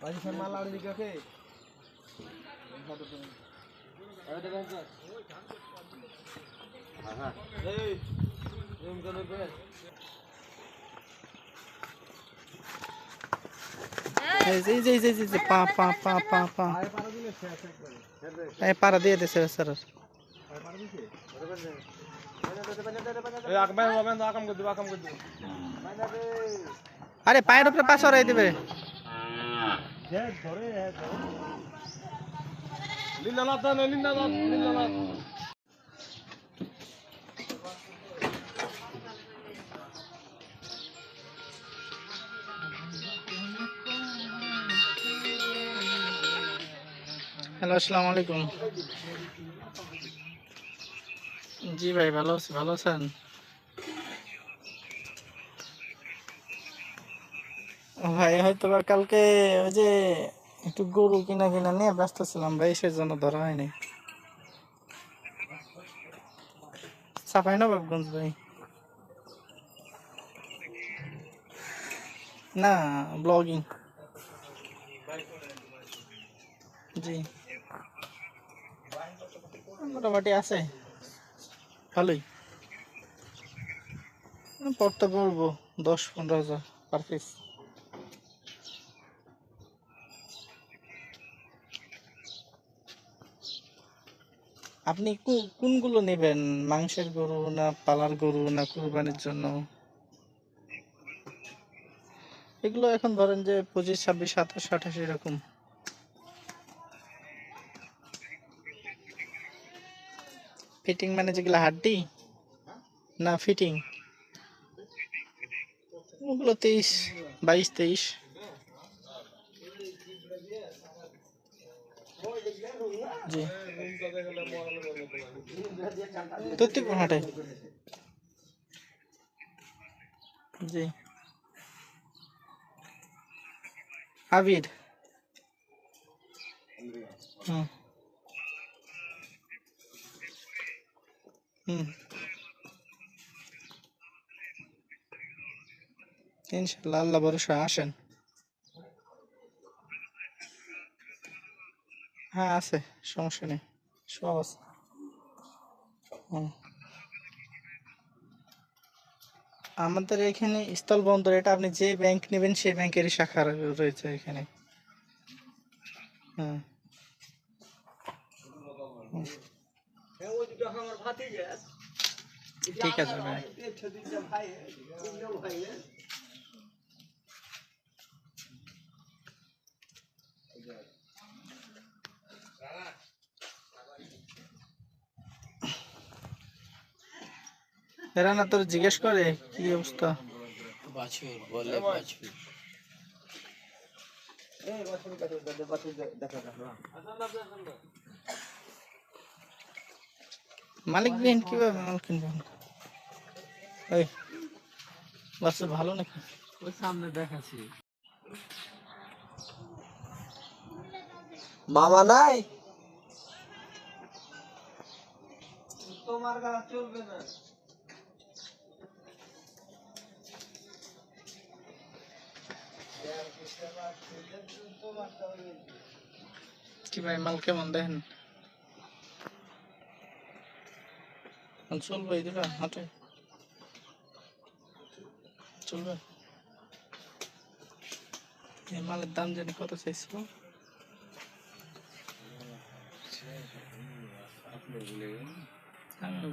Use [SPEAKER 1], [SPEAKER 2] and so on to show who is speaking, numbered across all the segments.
[SPEAKER 1] পাকিস্তান মাল লাল দিকে ওকে পারা দিয়ে দিছে স্যার আরে পায়ের উপরে পাশ হরাই দেবে
[SPEAKER 2] না লিন্দানাথ লিন্দানাথ
[SPEAKER 1] হ্যালো আসসালামু আলাইকুম। জি ভাই ভালো আছি ভালো আছেন? ভাই হয়তো বা কালকে ওই যে একটু গরু কিনা কিনা নিয়ে ব্যস্ত ছিলাম ভাই, সেজন্য ধরা হয়নি। সাফাই নবাবগঞ্জ ভাই? না ব্লগিং জি। মোটামুটি আছে। ভালোই। পড়তে পড়ব দশ পনেরো হাজার পার পিস আপনি কোনগুলো নেবেন? মাংসের গরু না পালার গরু না কুরবানির জন্য? এগুলো এখন ধরেন যে পঁচিশ, ছাব্বিশ, সাতাশ, আঠাশ এরকম। ফিটিং মানে যেগুলো হাড্ডি? না ফিটিং? ওগুলো তেইশ, বাইশ, তেইশ। জি। হাটে। জি। আবির। হুম। হুম। ইনশাল্লাহ আল্লাহ ভরসা আসেন। হ্যাঁ আছে সমস্যা নেই সব আছে হুম। আমাদের এখানে স্থল বন্দর এটা আপনি যে ব্যাংক নেবেন সেই ব্যাংকেরই শাখা রয়েছে এখানে হ্যাঁ হুম। ঠিক আছে ভাই এরা না তোর জিজ্ঞেস করে কি অবস্থা?
[SPEAKER 3] বাছুর বলে বাছুর
[SPEAKER 1] মালিক বিহীন কীভাবে মাল কিনবেন ওই বাচ্চা ভালো নাকি?
[SPEAKER 3] ওই সামনে দেখাচ্ছি।
[SPEAKER 2] মামা নাই?
[SPEAKER 3] তোমার গাছ চলবে না।
[SPEAKER 1] কি ভাই, মাল কেমন দেখেন? চলবে এই দিবা হাটে? চলবে? এই মালের দাম জানি কত চাইছিল? আমি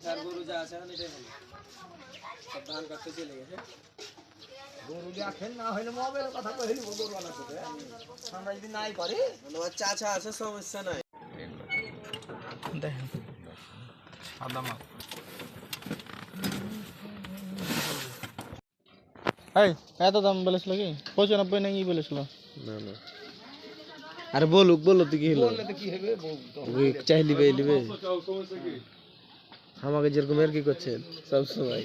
[SPEAKER 3] এটার গরু যা আছে আমি দেখুন সব ধান কাটতে চলে গেছে।
[SPEAKER 2] গরু দেখেন না হইলে মোবাইলের কথা কইলি গরু আনা করে আমরা যদি নাই করে
[SPEAKER 3] আমার চাচা আছে সমস্যা নাই।
[SPEAKER 1] দেখেন। এই এত দাম বলেছিল কি? পঁচানব্বই নাকি বলেছিল?
[SPEAKER 3] না না। আরে বলুক বলো তুই কি হলো?
[SPEAKER 2] বললে তো
[SPEAKER 3] আমাকে যেরকম আর কি করছেন? সব সময়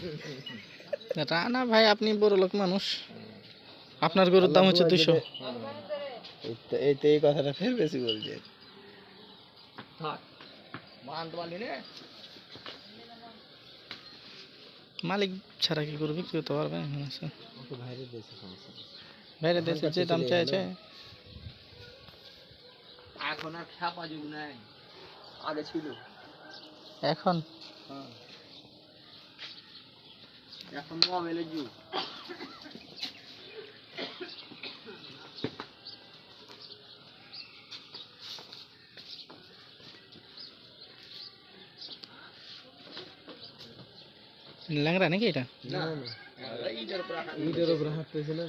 [SPEAKER 1] তা না ভাই আপনি বড় লোক মানুষ। আপনার গরুর দাম হচ্ছে দুশো এই তো এই কথাটা ফের বেশি বলছে। মালিক ছাড়া কি করে বিক্রি করতে পারবে?
[SPEAKER 3] বাইরের দেশে
[SPEAKER 1] বাইরে দেশে যে দাম চাইছে।
[SPEAKER 2] এখন আর খ্যাপা যুগ নাই। আগে ছিল।
[SPEAKER 1] এখন?
[SPEAKER 2] এখন মোবাইলের যুগ
[SPEAKER 1] ল্যাংরা নাকি এটা?
[SPEAKER 3] ইটের উপরে হাঁটতেছে না?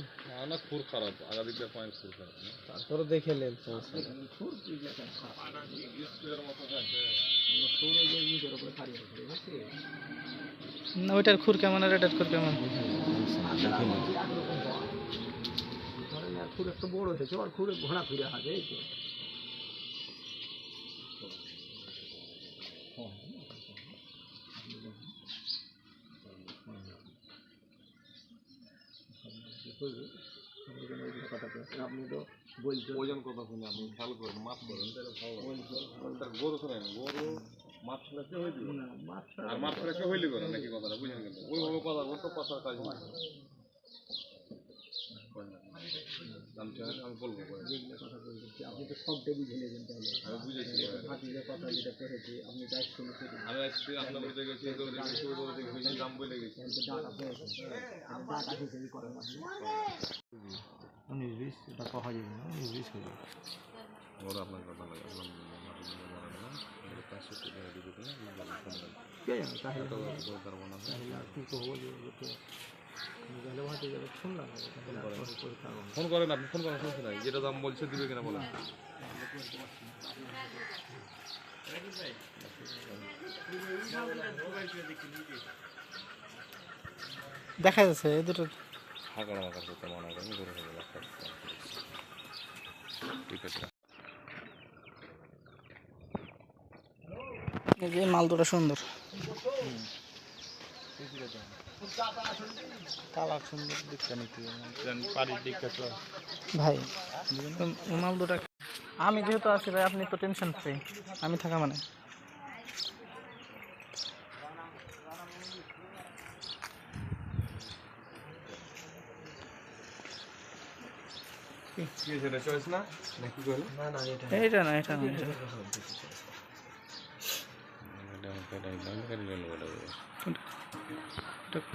[SPEAKER 4] না খুর খারাপ আগাদিকটা পয়েন্ট খুর খারাপ।
[SPEAKER 3] তারপরে দেখে নেন সমস্যা।
[SPEAKER 2] আছে
[SPEAKER 1] না, ওইটার খুর কেমন আর এটার খুর কেমন?
[SPEAKER 2] খুব একটু বড় হয়েছে আর খুব ঘোড়া ফিরে হাতে এই আপনি তো
[SPEAKER 4] ওজন কথা শুনে আপনি খেয়াল করেন মাছ করেন তার গরু শোনেন গরু মাছ ফেলাতে হইলি আর মাছ ফেলাতে হইলি করে নাকি কথাটা? বুঝেন কিন্তু। ওইভাবে কথা বলতো কথার কাজ না আমি বলব
[SPEAKER 2] কথা বলতেছি আপনি তো সবটাই বুঝে নেবেন তাহলে।
[SPEAKER 4] আমি বুঝেছি।
[SPEAKER 2] কথা যেটা করেছি আপনি
[SPEAKER 4] আমি আজকে গেছি দাম বলে গেছি।
[SPEAKER 2] ডাটা ডাটা হিসেবে করেন আপনি। উনিশ বিশ এটা কহা যাবে না উনিশ বিশ হয়ে যাবে
[SPEAKER 4] ওরা আপনার কথা লাগে। ফোন করেন আপনি ফোন করেন সমস্যা নাই যেটা দাম বলছে দিবে কিনা বলেন
[SPEAKER 1] দেখা যাচ্ছে এই দুটো
[SPEAKER 4] করতে মনে করেন ঘুরে ফেলে ঠিক আছে
[SPEAKER 1] এই যে মাল দুটো সুন্দর।
[SPEAKER 3] কালার সুন্দর দিকটা নাকি? বাড়ির দিকটা তো
[SPEAKER 1] ভাই এই মাল দুটো আমি যেহেতু আছি ভাই আপনি তো টেনশন ফ্রি আমি থাকা মানে।
[SPEAKER 4] কি এটা চয়েস না নাকি কইলো
[SPEAKER 2] না না এটা
[SPEAKER 1] এইটা না এটা না এটা
[SPEAKER 4] এটা এটা দাম করে নিল বলে
[SPEAKER 1] এটা-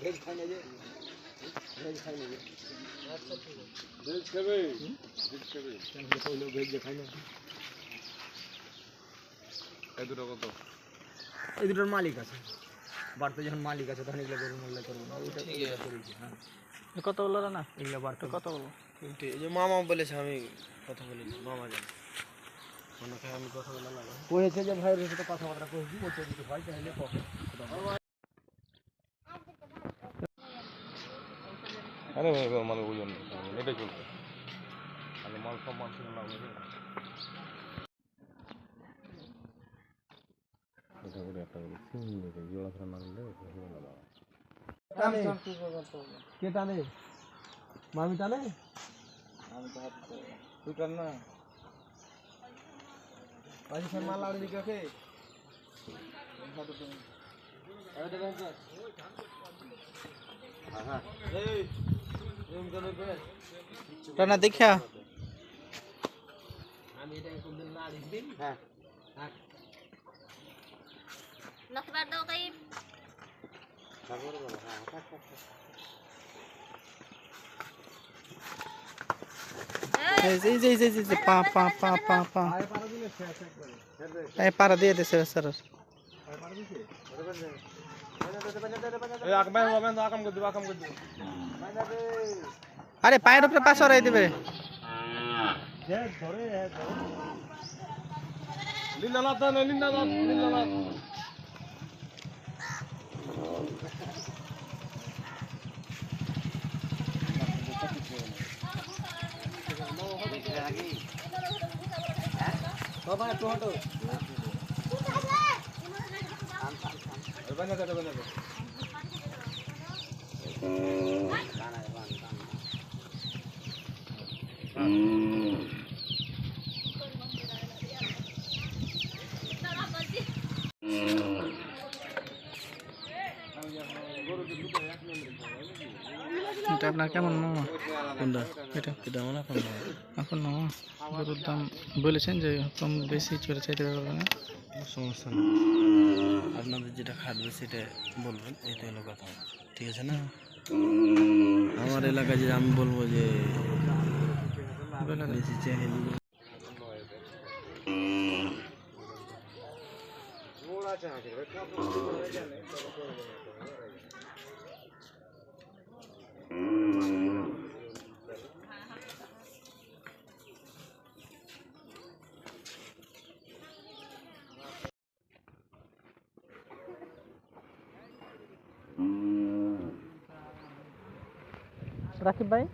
[SPEAKER 2] ভেজ খাই না। যে ভেজ খাই না যে।
[SPEAKER 4] দিল খাবে দিল খাবে
[SPEAKER 2] ভেজ খাই না
[SPEAKER 4] এই দুটো কত?
[SPEAKER 2] এই দুটোর মালিক আছে। বাড়িতে যখন মালিক আছে তখন এগুলো গরু মূল্য করব না। ওইটা করেছি হ্যাঁ।
[SPEAKER 1] কত বলল না
[SPEAKER 2] এগুলো বাড়তে
[SPEAKER 1] কত বলব
[SPEAKER 3] এই যে মামা বলেছে আমি কথা বলি মামা জানে। মনে হয় আমি কথা বলা লাগে
[SPEAKER 2] কয়েছে যে ভাইয়ের সাথে কথাবার্তা কয়েছি বলছে যদি হয় তাহলে কখন
[SPEAKER 4] আরে মানে ওজন নেই এটাই চলবে তাহলে মাল সব মাল ছিল না বুঝে এটা করে একটা করে সুন্দর করে জোড়া ধরে না নিলে হবে না বাবা।
[SPEAKER 2] টানে কে টানে মামি টানে
[SPEAKER 3] তুই কার না আজ স্যার মাল আড়ি দিকে কে
[SPEAKER 1] রানা দেখা
[SPEAKER 2] আমি এটাকে কোনদিন না আনিস দিন হ্যাঁ হ্যাঁ
[SPEAKER 5] Nakbar daw kay
[SPEAKER 1] এই যে এই যে এই যে, এই যে পা পা পা পা পা
[SPEAKER 2] আরে পারা
[SPEAKER 1] দিয়ে দিছে স্যার
[SPEAKER 2] আরে পারা দিছে
[SPEAKER 4] এই আকবাই হবে না আকাম করে দিবা আকাম করে দিবা
[SPEAKER 1] আরে পায়ের উপরে পা সরাই দিবে
[SPEAKER 2] হ্যাঁ ধরে হ্যাঁ ধরে
[SPEAKER 4] লিন্দানাথ না লিন্দানাথ লিন্দানাথ
[SPEAKER 2] বাবা একটু হটো
[SPEAKER 1] এটা আপনার কেমন মামা?
[SPEAKER 3] কোনটা?
[SPEAKER 1] এটা।
[SPEAKER 3] এটা আমার এখন না।
[SPEAKER 1] এখন মামা গরুর দাম বলেছেন যে কম বেশি চলে চাইতে পারবে না।
[SPEAKER 3] সমস্যা নেই। আপনাদের যেটা খাটবে সেটা বলবেন এটা হলো কথা। ঠিক আছে না? আমার এলাকায় যে আমি বলব যে। বেশি চাহিদা
[SPEAKER 1] রাকিব ভাই